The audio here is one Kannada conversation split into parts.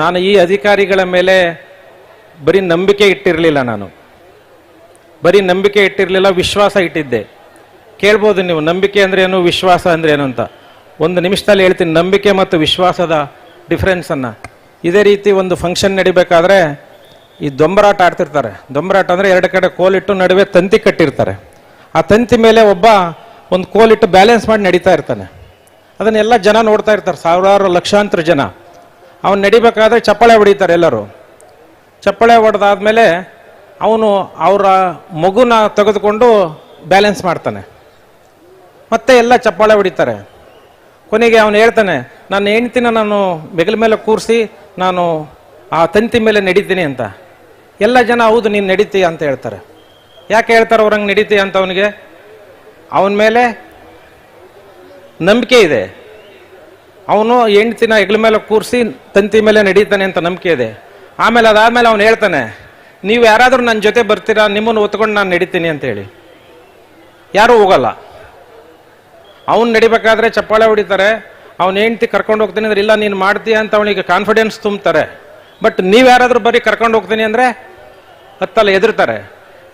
ನಾನು ಈ ಅಧಿಕಾರಿಗಳ ಮೇಲೆ ಬರೀ ನಂಬಿಕೆ ಇಟ್ಟಿರಲಿಲ್ಲ ನಾನು. ಬರೀ ನಂಬಿಕೆ ಇಟ್ಟಿರಲಿಲ್ಲ, ವಿಶ್ವಾಸ ಇಟ್ಟಿದ್ದೆ. ಕೇಳ್ಬೋದು ನೀವು, ನಂಬಿಕೆ ಅಂದ್ರೆ ಏನು, ವಿಶ್ವಾಸ ಅಂದ್ರೆ ಏನು ಅಂತ. ಒಂದು ನಿಮಿಷದಲ್ಲಿ ಹೇಳ್ತೀನಿ, ನಂಬಿಕೆ ಮತ್ತು ವಿಶ್ವಾಸದ ಡಿಫ್ರೆನ್ಸನ್ನು ಇದೇ ರೀತಿ ಒಂದು ಫಂಕ್ಷನ್ ನಡಿಬೇಕಾದ್ರೆ, ಈ ದೊಂಬರಾಟ ಆಡ್ತಿರ್ತಾರೆ. ದೊಂಬರಾಟ ಅಂದರೆ ಎರಡು ಕಡೆ ಕೋಲಿಟ್ಟು ನಡುವೆ ತಂತಿ ಕಟ್ಟಿರ್ತಾರೆ. ಆ ತಂತಿ ಮೇಲೆ ಒಬ್ಬ ಒಂದು ಕೋಲಿಟ್ಟು ಬ್ಯಾಲೆನ್ಸ್ ಮಾಡಿ ನಡೀತಾ ಇರ್ತಾನೆ. ಅದನ್ನೆಲ್ಲ ಜನ ನೋಡ್ತಾ ಇರ್ತಾರೆ, ಸಾವಿರಾರು ಲಕ್ಷಾಂತರ ಜನ. ಅವನು ನಡಿಬೇಕಾದ್ರೆ ಚಪ್ಪಾಳೆ ಹೊಡಿತಾರೆ ಎಲ್ಲರೂ. ಚಪ್ಪಾಳೆ ಹೊಡೆದಾದ್ಮೇಲೆ ಅವನು ಅವರ ಮಗುನ ತೆಗೆದುಕೊಂಡು ಬ್ಯಾಲೆನ್ಸ್ ಮಾಡ್ತಾನೆ. ಮತ್ತೆ ಎಲ್ಲ ಚಪ್ಪಾಳೆ ಹೊಡಿತಾರೆ. ಕೊನೆಗೆ ಅವನು ಹೇಳ್ತಾನೆ, ನನ್ನ ಹೆಂಡ್ತಿನ ನಾನು ಬೆಗಲ ಮೇಲೆ ಕೂರಿಸಿ ನಾನು ಆ ತಂತಿ ಮೇಲೆ ನಡೀತೀನಿ ಅಂತ. ಎಲ್ಲ ಜನ, ಹೌದು, ನೀನು ನಡೀತೀಯ ಅಂತ ಹೇಳ್ತಾರೆ. ಯಾಕೆ ಹೇಳ್ತಾರೆ ಅವ್ರಂಗೆ ನಡೀತೀಯ ಅಂತ ಅವನಿಗೆ? ಅವನ ಮೇಲೆ ನಂಬಿಕೆ ಇದೆ. ಅವನು ಹೆಂಡ್ತಿನ ಹೆಗ್ಲ ಮೇಲೆ ಕೂರಿಸಿ ತಂತಿ ಮೇಲೆ ನಡೀತಾನೆ ಅಂತ ನಂಬಿಕೆ ಇದೆ. ಆಮೇಲೆ ಅದಾದ್ಮೇಲೆ ಅವನು ಹೇಳ್ತಾನೆ, ನೀವು ಯಾರಾದರೂ ನನ್ನ ಜೊತೆ ಬರ್ತೀರಾ, ನಿಮ್ಮನ್ನು ಒತ್ಕೊಂಡು ನಾನು ನಡೀತೀನಿ ಅಂತ ಹೇಳಿ. ಯಾರೂ ಹೋಗಲ್ಲ. ಅವನು ನಡಿಬೇಕಾದ್ರೆ ಚಪ್ಪಾಳೆ ಹೊಡಿತಾರೆ, ಅವನು ಹೆಂಡ್ತಿ ಕರ್ಕೊಂಡು ಹೋಗ್ತೀನಿ ಅಂದ್ರೆ, ಇಲ್ಲ, ನೀನು ಮಾಡ್ತೀಯ ಅಂತ ಅವನಿಗೆ ಕಾನ್ಫಿಡೆನ್ಸ್ ತುಂಬ್ತಾರೆ ಬಟ್ ನೀವು ಯಾರಾದರೂ ಬರೀ ಕರ್ಕೊಂಡು ಹೋಗ್ತೀನಿ ಅಂದರೆ ಹತ್ತಲ್ಲ ಎದುರ್ತಾರೆ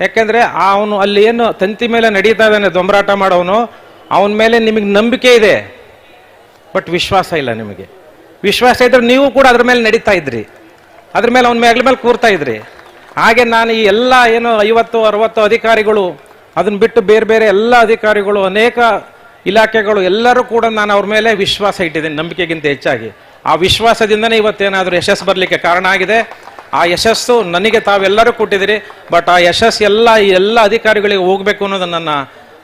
ಯಾಕೆಂದರೆ ಅವನು ಅಲ್ಲಿ ಏನು ತಂತಿ ಮೇಲೆ ನಡೀತಾ ಇದ್ದಾನೆ, ದೊಂಬರಾಟ ಮಾಡೋನು ಅವನ ಮೇಲೆ ನಿಮಗೆ ನಂಬಿಕೆ ಇದೆ. ಬಟ್ ವಿಶ್ವಾಸ ಇಲ್ಲ ನಿಮಗೆ. ವಿಶ್ವಾಸ ಇದ್ರೆ ನೀವು ಕೂಡ ಅದ್ರ ಮೇಲೆ ನಡೀತಾ ಇದ್ರಿ. ಅದ್ರ ಮೇಲೆ ಅವನ ಮೇಲೆ ಮೇಲೆ ಕೂರ್ತಾ ಇದ್ರಿ. ಹಾಗೆ ನಾನು ಈ ಎಲ್ಲ ಏನು ಐವತ್ತು, ಅರವತ್ತು ಅಧಿಕಾರಿಗಳು, ಅದನ್ನ ಬಿಟ್ಟು ಬೇರೆ ಬೇರೆ ಎಲ್ಲ ಅಧಿಕಾರಿಗಳು, ಅನೇಕ ಇಲಾಖೆಗಳು ಎಲ್ಲರೂ ಕೂಡ ನಾನು ಅವ್ರ ಮೇಲೆ ವಿಶ್ವಾಸ ಇಟ್ಟಿದ್ದೀನಿ, ನಂಬಿಕೆಗಿಂತ ಹೆಚ್ಚಾಗಿ. ಆ ವಿಶ್ವಾಸದಿಂದನೇ ಇವತ್ತೇನಾದರೂ ಯಶಸ್ಸು ಬರಲಿಕ್ಕೆ ಕಾರಣ ಆಗಿದೆ. ಆ ಯಶಸ್ಸು ನನಗೆ ತಾವೆಲ್ಲರೂ ಕೊಟ್ಟಿದ್ದೀರಿ. ಬಟ್ ಆ ಯಶಸ್ಸು ಎಲ್ಲ ಎಲ್ಲ ಅಧಿಕಾರಿಗಳಿಗೆ ಹೋಗಬೇಕು ಅನ್ನೋದು ನನ್ನ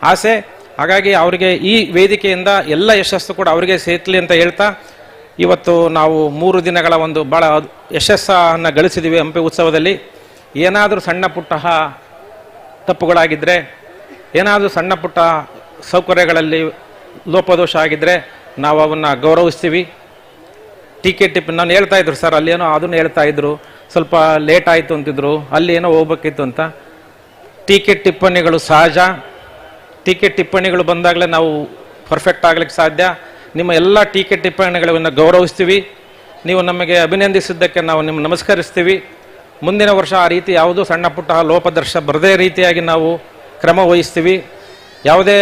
ಆಸೆ. ಹಾಗಾಗಿ ಅವರಿಗೆ ಈ ವೇದಿಕೆಯಿಂದ ಎಲ್ಲ ಯಶಸ್ಸು ಕೂಡ ಅವರಿಗೆ ಸೇತಲಿ ಅಂತ ಹೇಳ್ತಾ ಇವತ್ತು ನಾವು ಮೂರು ದಿನಗಳ ಒಂದು ಭಾಳ ಯಶಸ್ಸನ್ನು ಗಳಿಸಿದ್ದೀವಿ ಹಂಪಿ ಉತ್ಸವದಲ್ಲಿ. ಏನಾದರೂ ಸಣ್ಣ ಪುಟ್ಟ ತಪ್ಪುಗಳಾಗಿದ್ದರೆ ಏನಾದರೂ ಸಣ್ಣ ಪುಟ್ಟ ಸೌಕರ್ಯಗಳಲ್ಲಿ ಲೋಪದೋಷ ಆಗಿದ್ದರೆ ನಾವು ಅವನ್ನ ಗೌರವಿಸ್ತೀವಿ. ಟಿಕೆಟ್ ಟಿಪ್, ನಾನು ಹೇಳ್ತಾ ಇದ್ರು ಸರ್, ಅಲ್ಲೇನೋ ಅದನ್ನು ಹೇಳ್ತಾ ಇದ್ರು. ಸ್ವಲ್ಪ ಲೇಟ್ ಆಯಿತು ಅಂತಿದ್ರು, ಅಲ್ಲಿ ಏನೋ ಹೋಗ್ಬೇಕಿತ್ತು ಅಂತ. ಟೀಕೆ ಟಿಪ್ಪಣಿಗಳು ಸಹಜ. ಟೀಕೆ ಟಿಪ್ಪಣಿಗಳು ಬಂದಾಗಲೇ ನಾವು ಪರ್ಫೆಕ್ಟ್ ಆಗ್ಲಿಕ್ಕೆ ಸಾಧ್ಯ. ನಿಮ್ಮ ಎಲ್ಲ ಟೀಕೆ ಟಿಪ್ಪಣಿಗಳನ್ನು ಗೌರವಿಸ್ತೀವಿ. ನೀವು ನಮಗೆ ಅಭಿನಂದಿಸಿದ್ದಕ್ಕೆ ನಾವು ನಿಮ್ಮ ನಮಸ್ಕರಿಸ್ತೀವಿ. ಮುಂದಿನ ವರ್ಷ ಆ ರೀತಿ ಯಾವುದೂ ಸಣ್ಣ ಪುಟ್ಟ ಲೋಪದರ್ಶ ಬರದೇ ರೀತಿಯಾಗಿ ನಾವು ಕ್ರಮ ವಹಿಸ್ತೀವಿ. ಯಾವುದೇ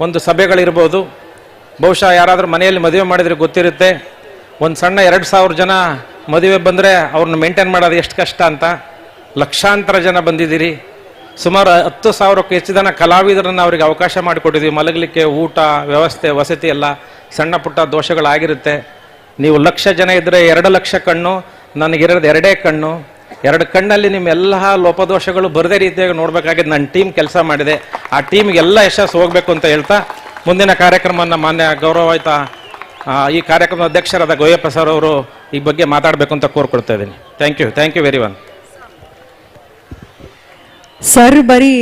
ಒಂದು ಸಭೆಗಳಿರ್ಬೋದು, ಬಹುಶಃ ಯಾರಾದರೂ ಮನೆಯಲ್ಲಿ ಮದುವೆ ಮಾಡಿದರೆ ಗೊತ್ತಿರುತ್ತೆ. ಒಂದು ಸಣ್ಣ ಎರಡು ಸಾವಿರ ಜನ ಮದುವೆ ಬಂದರೆ ಅವ್ರನ್ನ ಮೇಂಟೈನ್ ಮಾಡೋದು ಎಷ್ಟು ಕಷ್ಟ ಅಂತ. ಲಕ್ಷಾಂತರ ಜನ ಬಂದಿದ್ದೀರಿ. ಸುಮಾರು ಹತ್ತು ಸಾವಿರಕ್ಕೂ ಹೆಚ್ಚು ಜನ ಕಲಾವಿದರನ್ನು ಅವರಿಗೆ ಅವಕಾಶ ಮಾಡಿಕೊಟ್ಟಿದ್ದೀವಿ ಮಲಗಲಿಕ್ಕೆ ಊಟ, ವ್ಯವಸ್ಥೆ, ವಸತಿ ಎಲ್ಲ ಸಣ್ಣ ಪುಟ್ಟ ದೋಷಗಳಾಗಿರುತ್ತೆ. ನೀವು ಲಕ್ಷ ಜನ ಇದ್ದರೆ ಎರಡು ಲಕ್ಷ ಕಣ್ಣು ನನಗಿರೋದು ಎರಡೇ ಕಣ್ಣು. ಎರಡು ಕಣ್ಣಲ್ಲಿ ನಿಮ್ಮೆಲ್ಲ ಲೋಪದೋಷಗಳು ಬರದೇ ರೀತಿಯಾಗಿ ನೋಡಬೇಕಾಗಿದ್ದು ನನ್ನ ಟೀಮ್ ಕೆಲಸ ಮಾಡಿದೆ. ಆ ಟೀಮ್ಗೆ ಎಲ್ಲ ಯಶಸ್ಸು ಹೋಗಬೇಕು ಅಂತ ಹೇಳ್ತಾ ಮುಂದಿನ ಕಾರ್ಯಕ್ರಮವನ್ನು ಮಾನ್ಯ ಗೌರವಾಯುತ ಈ ಕಾರ್ಯಕ್ರಮದ ಅಧ್ಯಕ್ಷರಾದ ಗೋಯಪ್ಪ ಸರ್ ಅವರು ಈ ಬಗ್ಗೆ ಮಾತಾಡಬೇಕು ಅಂತ ಕೋರ್ಕೊಳ್ತಾ ಇದ್ದೀನಿ. Thank you thank you very one sir ಬರೀ